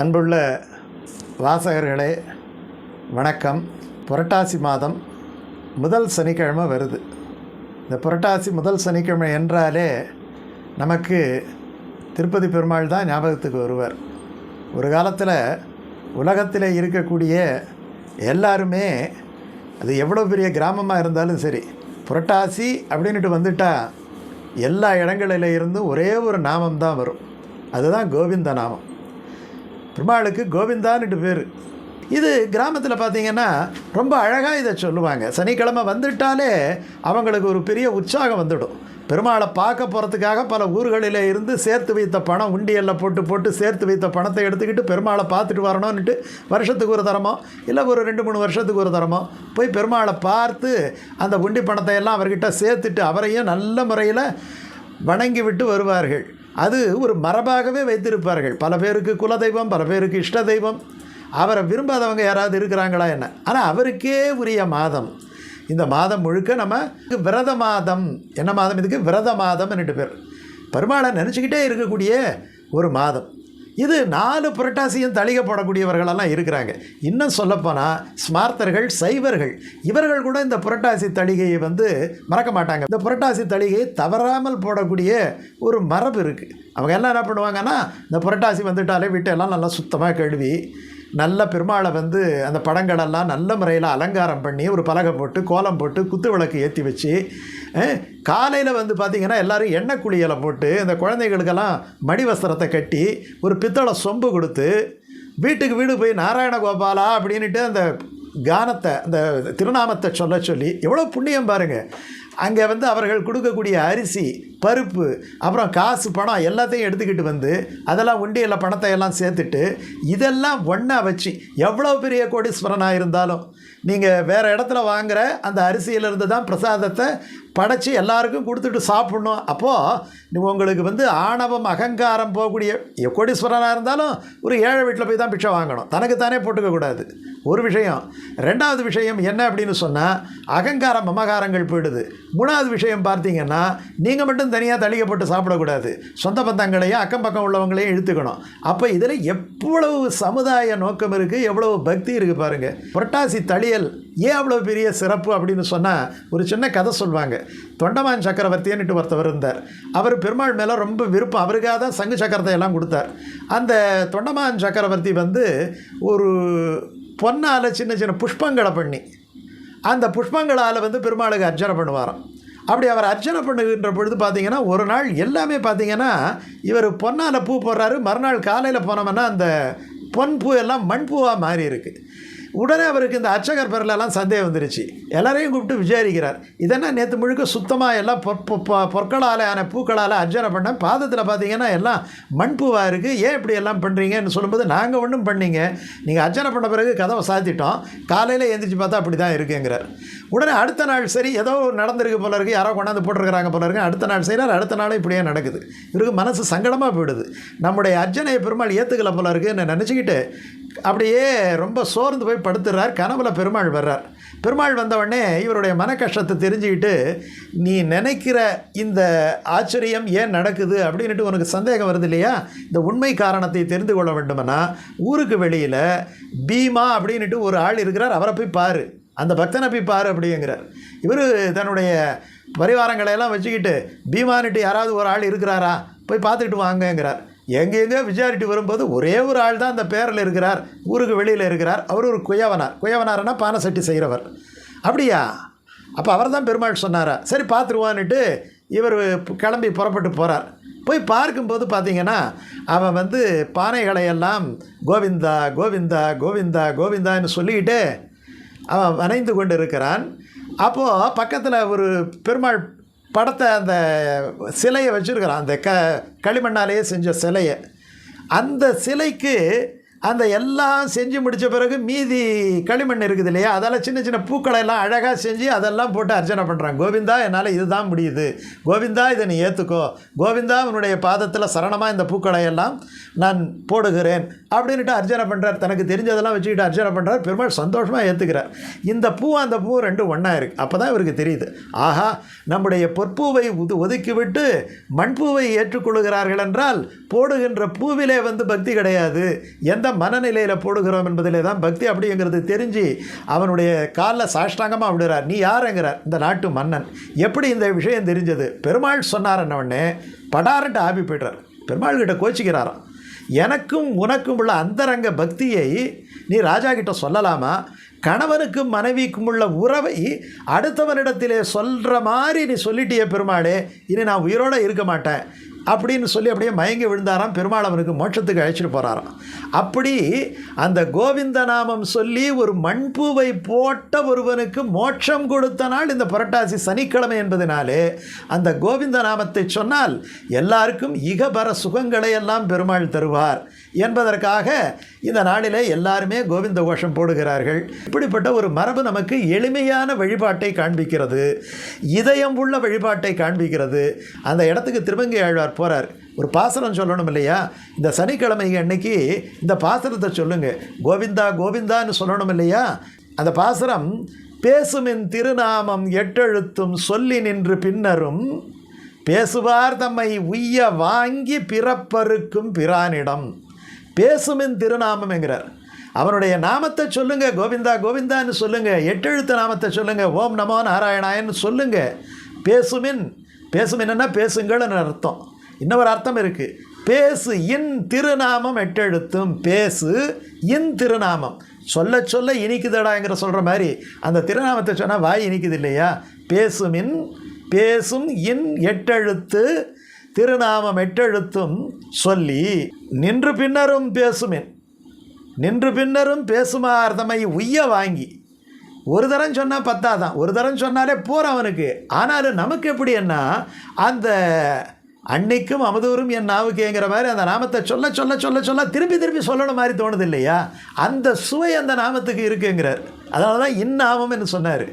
அன்புள்ள வாசகர்களே வணக்கம். புரட்டாசி மாதம் முதல் சனிக்கிழமை வருது. இந்த புரட்டாசி முதல் சனிக்கிழமை என்றாலே நமக்கு திருப்பதி பெருமாள் தான் ஞாபகத்துக்கு வருவார். ஒரு காலத்தில் உலகத்தில் இருக்கக்கூடிய எல்லாருமே அது எவ்வளோ பெரிய கிராமமாக இருந்தாலும் சரி புரட்டாசி அப்படின்ட்டு வந்துட்டால் எல்லா இடங்களில் இருந்தும் ஒரே ஒரு நாமம் தான் வரும். அதுதான் கோவிந்த நாமம். பெருமாளுக்கு கோவிந்தான்ட்டு பேர். இது கிராமத்தில் பார்த்தீங்கன்னா ரொம்ப அழகாக இதை சொல்லுவாங்க. சனிக்கிழமை வந்துட்டாலே அவங்களுக்கு ஒரு பெரிய உற்சாகம் வந்துடும். பெருமாளை பார்க்க போகிறதுக்காக பல ஊர்களில் இருந்து சேர்த்து வைத்த பணம் உண்டியலில் போட்டு போட்டு சேர்த்து வைத்த பணத்தை எடுத்துக்கிட்டு பெருமாளை பார்த்துட்டு வரணும்னுட்டு வருஷத்துக்கு ஒரு தரமோ இல்லை ஒரு ரெண்டு மூணு வருஷத்துக்கு ஒரு தரமோ போய் பெருமாளை பார்த்து அந்த உண்டி பணத்தை எல்லாம் அவர்கிட்ட சேர்த்துட்டு அவரையும் நல்ல முறையில் வணங்கி விட்டு வருவார்கள். அது ஒரு மரபாகவே வைத்திருப்பார்கள். பல பேருக்கு குலதெய்வம் பல பேருக்கு இஷ்ட தெய்வம் அவரை விரும்பாதவங்க யாராவது இருக்கிறாங்களா என்ன? ஆனால் அவருக்கே உரிய மாதம். இந்த மாதம் முழுக்க நம்ம விரத மாதம். என்ன மாதம் இதுக்கு? விரத மாதம்னுட்டு பேர். பெருமாளை நினச்சிக்கிட்டே இருக்கக்கூடிய ஒரு மாதம். இது நாலு புரட்டாசியும் தளிகப்படக்கூடியவர்களெல்லாம் இருக்கிறாங்க. இன்னும் சொல்லப்போனால் ஸ்மார்த்தர்கள் சைவர்கள். இவர்கள் கூட இந்த புரட்டாசி தளிகையை வந்து மறக்க மாட்டாங்க. இந்த புரட்டாசி தளிகையை தவறாமல் போடக்கூடிய ஒரு மரபு இருக்குது அவங்க எல்லாம் என்ன பண்ணுவாங்கன்னா இந்த புரட்டாசி வந்துட்டாலே வீட்டெல்லாம் நல்லா சுத்தமாக கழுவி நல்ல பெருமாளை வந்து அந்த படங்களெல்லாம் நல்ல முறையில் அலங்காரம் பண்ணி ஒரு பலகை போட்டு கோலம் போட்டு குத்து விளக்கு ஏற்றி வச்சு காலையில் வந்து பார்த்திங்கன்னா எல்லோரும் எண்ணெய் குளியலை போட்டு அந்த குழந்தைகளுக்கெல்லாம் மடி வஸ்திரத்தை கட்டி ஒரு பித்தளை சொம்பு கொடுத்து வீட்டுக்கு வீடு போய் நாராயண கோபாலா அப்படின்ட்டு அந்த கானத்தை அந்த திருநாமத்தை சொல்ல சொல்லி எவ்வளோ புண்ணியம் பாருங்கள் அங்கே வந்து அவர்கள் கொடுக்கக்கூடிய அரிசி பருப்பு அப்புறம் காசு பணம் எல்லாத்தையும் எடுத்துக்கிட்டு வந்து அதெல்லாம் உண்டியலில் பணத்தை எல்லாம் சேர்த்துட்டு இதெல்லாம் ஒன்றா வச்சு எவ்வளோ பெரிய கோடீஸ்வரனாக இருந்தாலும் நீங்கள் வேறு இடத்துல வாங்குகிற அந்த அரிசியிலிருந்து தான் பிரசாதத்தை படைச்சி எல்லாருக்கும் கொடுத்துட்டு சாப்பிட்ணும். அப்போது உங்களுக்கு வந்து ஆணவம் அகங்காரம் போகக்கூடிய கோடீஸ்வரனாக இருந்தாலும் ஒரு ஏழை வீட்டில் போய் தான் பிச்சை வாங்கணும். தனக்கு தானே போட்டுக்கக்கூடாது ஒரு விஷயம். ரெண்டாவது விஷயம் என்ன அப்படின்னு சொன்னால் அகங்காரம் மமகாரங்கள் போயிடுது. மூணாவது விஷயம் பார்த்தீங்கன்னா நீங்கள் மட்டும் தனியாக தளிக்கப்பட்டு சாப்பிடக்கூடாது. சொந்த பந்தங்களையும் அக்கம் பக்கம் உள்ளவங்களையும் இழுத்துக்கணும். அப்போ இதில் எவ்வளவு சமுதாய நோக்கம் இருக்குது எவ்வளவு பக்தி இருக்குது பாருங்கள் புரட்டாசி தளியல் ஏன் அவ்வளோ பெரிய சிறப்பு அப்படின்னு சொன்னால் ஒரு சின்ன கதை சொல்லுவாங்க தொண்டமான் சக்கரவர்த்தின்னுட்டு ஒருத்தவர் இருந்தார். அவர் பெருமாள் மேலே ரொம்ப விருப்பம். அவருக்காக தான் சங்கு சக்கரத்தை எல்லாம் கொடுத்தார். அந்த தொண்டமான் சக்கரவர்த்தி வந்து ஒரு பொன்னால் சின்ன சின்ன புஷ்பங்களை பண்ணி அந்த புஷ்பங்களால் வந்து பெருமாளுக்கு அர்ச்சனை பண்ணுவாராம். அப்படி அவர் அர்ச்சனை பண்ணுகின்ற பொழுது பார்த்திங்கன்னா ஒரு நாள் எல்லாமே பார்த்திங்கன்னா இவர் பொன்னால் பூ போடுறாரு. மறுநாள் காலையில் போனோம்னா அந்த பொன் பூ எல்லாம் மண் பூவாக மாறி இருக்குது உடனே அவருக்கு இந்த அர்ச்சகர் பேர்லலாம் சந்தேகம் வந்துருச்சு. எல்லாரையும் கூப்பிட்டு விசாரிக்கிறார். இதெல்லாம் நேற்று முழுக்க சுத்தமாக எல்லாம் பொ- பொற்களால் ஆன பூக்களால் அர்ச்சனை பண்ணேன். பாதத்தில் பார்த்தீங்கன்னா எல்லாம் மண்பூவாக இருக்குது ஏன் இப்படி எல்லாம் பண்ணுறீங்கன்னு சொல்லும்போது நாங்கள் ஒன்றும் பண்ணீங்க. நீங்கள் அர்ச்சனை பண்ண பிறகு கதவை சாத்திட்டோம். காலையில் எழுந்திரிச்சு பார்த்தா அப்படி தான் இருக்குங்கிறார். உடனே அடுத்த நாள் சரி ஏதோ நடந்திருக்கு போல இருக்குது யாரோ கொண்டாந்து போட்டிருக்கிறாங்க போல இருக்குது அடுத்த நாள் செய்கிறார் அடுத்த நாளே இப்படியே நடக்குது. இவருக்கு மனசு சங்கடமாக போயிடுது. நம்முடைய அர்ச்சனையை பெருமாள் ஏற்றுக்கல போல இருக்குன்னு நினச்சிக்கிட்டு அப்படியே ரொம்ப சோர்ந்து போய் படுத்துறார். கனவுல பெருமாள் வர்றார். பெருமாள் வந்தவொடனே இவருடைய மன கஷ்டத்தை தெரிஞ்சுக்கிட்டு நீ நினைக்கிற இந்த ஆச்சரியம் ஏன் நடக்குது? அப்படின்ட்டு உனக்கு சந்தேகம் வருது இல்லையா? இந்த உண்மை காரணத்தை தெரிந்து கொள்ள வேண்டுமென்னா ஊருக்கு வெளியில் பீமா அப்படின்ட்டு ஒரு ஆள் இருக்கிறார். அவரை போய் பாரு. அந்த பக்தனை போய் பாரு அப்படிங்கிறார். இவர் தன்னுடைய பரிவாரங்களை எல்லாம் வச்சுக்கிட்டு பீமான்ட்டு யாராவது ஒரு ஆள் இருக்கிறாரா? போய் பார்த்துக்கிட்டு வாங்கங்கிறார். எங்கெங்கே விசாரிட்டு வரும்போது ஒரே ஒரு ஆள் தான் அந்த பேரில் இருக்கிறார் ஊருக்கு வெளியில் இருக்கிறார். அவர் ஒரு குயவனார். குயவனார்னா பானை சட்டி செய்கிறவர். அப்படியா? அப்போ அவர் தான் பெருமாள் சொன்னாரா? சரி பார்த்துருவான்னுட்டு இவர் கிளம்பி புறப்பட்டு போகிறார் போய் பார்க்கும்போது பார்த்தீங்கன்னா அவன் வந்து பானைகளை எல்லாம் கோவிந்தா கோவிந்தா கோவிந்தா கோவிந்தான்னு சொல்லிக்கிட்டு அவன் வனைந்து கொண்டு இருக்கிறான் அப்போது பக்கத்தில் ஒரு பெருமாள் படத்தை அந்த சிலையை வச்சுருக்கிறான். அந்த க களிமண்ணாலேயே செஞ்ச சிலையை. அந்த சிலைக்கு அந்த எல்லாம் செஞ்சு முடித்த பிறகு மீதி களிமண் இருக்குது இல்லையா? அதால் சின்ன சின்ன பூக்களை எல்லாம் அழகாக செஞ்சு அதெல்லாம் போட்டு அர்ச்சனை பண்ணுறான் கோவிந்தா என்னால் இதுதான் முடியுது. கோவிந்தா இதை நீ ஏற்றுக்கோ கோவிந்தா அவனுடைய பாதத்தில் சரணமாக இந்த பூக்களை எல்லாம் நான் போடுகிறேன். அப்படின்ட்டு அர்ச்சனை பண்ணுறார் தனக்கு தெரிஞ்சதெல்லாம் வச்சுக்கிட்டு அர்ச்சனை பண்ணுறார் பெருமாள் சந்தோஷமாக ஏற்றுக்கிறார் இந்த பூ அந்த பூ ரெண்டும் ஒன்றா இருக்குது அப்போ தான் இவருக்கு தெரியுது. ஆஹா நம்முடைய பொற்பூவை உது ஒதுக்கிவிட்டு மண்பூவை ஏற்றுக்கொள்கிறார்கள் என்றால் போடுகின்ற பூவிலே வந்து பக்தி கிடையாது. எந்த மனநிலையில் போடுகிறோம் என்பதிலே தான் பக்தி அப்படிங்கிறது தெரிஞ்சு அவனுடைய காலில் சாஷ்டாங்கமாக விடுறார். நீ யாருங்கிறார்? இந்த நாட்டு மன்னன். எப்படி இந்த விஷயம் தெரிஞ்சது? பெருமாள் சொன்னார் உடனே படாரன்ட்டு ஆபி போய்ட்டார் பெருமாள் கிட்ட கோச்சிக்கிறாராம். எனக்கும் உனக்கும் உள்ள அந்தரங்க பக்தியை நீ ராஜா கிட்ட சொல்லலாமா? கணவனுக்கும் மனைவிக்கும் உள்ள உறவை அடுத்தவனிடத்திலே சொல்கிற மாதிரி நீ சொல்லிட்டிய பெருமாளே. இனி நான் உயிரோடு இருக்க மாட்டேன். அப்படின்னு சொல்லி அப்படியே மயங்கி விழுந்தாராம். பெருமாள் அவனுக்கு மோட்சத்துக்கு அழைச்சிட்டு போகிறாராம் அப்படி அந்த கோவிந்த நாமம் சொல்லி ஒரு மண்பூவை போட்ட ஒருவனுக்கு மோட்சம் கொடுத்த நாள் இந்த புரட்டாசி சனிக்கிழமை என்பதனாலே அந்த கோவிந்த நாமத்தை சொன்னால் எல்லாருக்கும் இகபர சுகங்களை எல்லாம் பெருமாள் தருவார் என்பதற்காக இந்த நாளிலே எல்லாருமே கோவிந்த கோஷம் போடுகிறார்கள். இப்படிப்பட்ட ஒரு மரபு நமக்கு எளிமையான வழிபாட்டை காண்பிக்கிறது. இதயம் உள்ள வழிபாட்டை காண்பிக்கிறது. அந்த இடத்துக்கு திருவங்கை ஆழ்வார் போகிறார் ஒரு பாசனம் சொல்லணும் இல்லையா? இந்த சனிக்கிழமை அன்னைக்கு இந்த பாசனத்தை சொல்லுங்க. கோவிந்தா கோவிந்தான்னு சொல்லணும் இல்லையா? அந்த பாசனம் பேசுமின் திருநாமம் எட்டெழுத்தும் சொல்லி நின்று பின்னரும் பேசுவார் தம்மை உய்ய வாங்கி பிறப்பருக்கும் பிரானிடம். பேசுமின் திருநாமம் என்கிறார். அவனுடைய நாமத்தை சொல்லுங்க. கோவிந்தா கோவிந்தான்னு சொல்லுங்க. எட்டெழுத்து நாமத்தை சொல்லுங்க. ஓம் நமோ நாராயணாயன்னு சொல்லுங்க. பேசுமின். பேசுமின்னா பேசுங்கள்னு அர்த்தம். இன்னொரு அர்த்தம் இருக்குது பேசு இன் திருநாமம் எட்டெழுத்தும் பேசு இன் திருநாமம். சொல்ல சொல்ல இனிக்குதடாங்கிற சொல்கிற மாதிரி. அந்த திருநாமத்தை சொன்னால் வாய் இனிக்குது இல்லையா பேசுமின் பேசும் இன் எட்டெழுத்து திருநாமம் எட்டெழுத்தும் சொல்லி நின்று பின்னரும் பேசுமின் நின்று பின்னரும் பேசுமார் தம்மை உய்ய வாங்கி. ஒரு தரம் சொன்னால் பத்தாதான். ஒரு தரம் சொன்னாலே போகிற அவனுக்கு. ஆனாலும் நமக்கு எப்படி என்ன? அந்த அன்னைக்கும் அமுதூரும் என் நாவுக்கேங்கிற மாதிரி அந்த நாமத்தை சொல்ல சொல்ல சொல்ல சொல்ல திருப்பி திருப்பி சொல்லணும் மாதிரி தோணுது இல்லையா? அந்த சுவை அந்த நாமத்துக்கு இருக்குங்கிறார். அதனால தான் இந்நாமம் என்று சொன்னார்.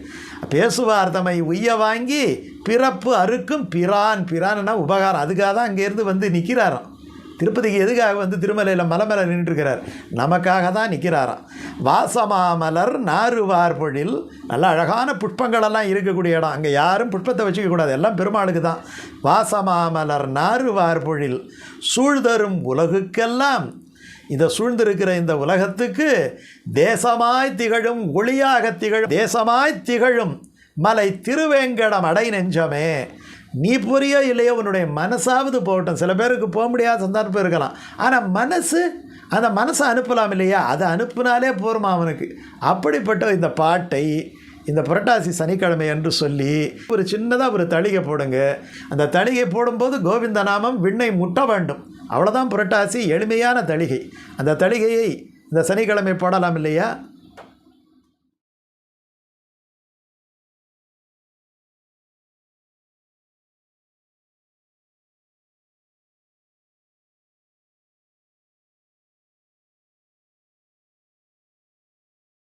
பேசுவார் தம்மை உய்ய வாங்கி பிறப்பு அறுக்கும் பிரான். பிரான்னா உபகாரம். அதுக்காக தான் அங்கேருந்து வந்து நிற்கிறாராம் திருப்பதிக்கு எதுக்காக வந்து திருமலையில் மலை மேலே நின்றுருக்கிறார் நமக்காக தான் நிற்கிறாராம். வாசமாமலர் நாறுவார் பொழில். நல்ல அழகான புஷ்பங்களெல்லாம் இருக்கக்கூடிய இடம். அங்கே யாரும் புஷ்பத்தை வச்சுக்கக்கூடாது எல்லாம் பெருமாளுக்கு தான். வாசமாமலர் நாறுவார் பொழில். சூழ்தரும் உலகுக்கெல்லாம். இதை சூழ்ந்திருக்கிற இந்த உலகத்துக்கு தேசமாய் திகழும் ஒளியாக திகழும் தேசமாய் திகழும் மலை திருவேங்கடம் அடை நெஞ்சமே. நீ புரியோ இல்லையோ உன்னுடைய மனசாவது போகட்டும். சில பேருக்கு போக முடியாத சந்தர்ப்பம் இருக்கலாம். ஆனால் மனசு அந்த மனசை அனுப்பலாம் இல்லையா? அதை அனுப்புனாலே போருமா அவனுக்கு? அப்படிப்பட்ட இந்த பாட்டை இந்த புரட்டாசி சனிக்கிழமை என்று சொல்லி ஒரு சின்னதாக ஒரு தளிகை போடுங்க. அந்த தளிகை போடும்போது கோவிந்த நாமம் விண்ணை முட்ட வேண்டும். அவ்வளோதான் புரட்டாசி எளிமையான தளிகை. அந்த தளிகையை இந்த சனிக்கிழமை போடலாம் இல்லையா?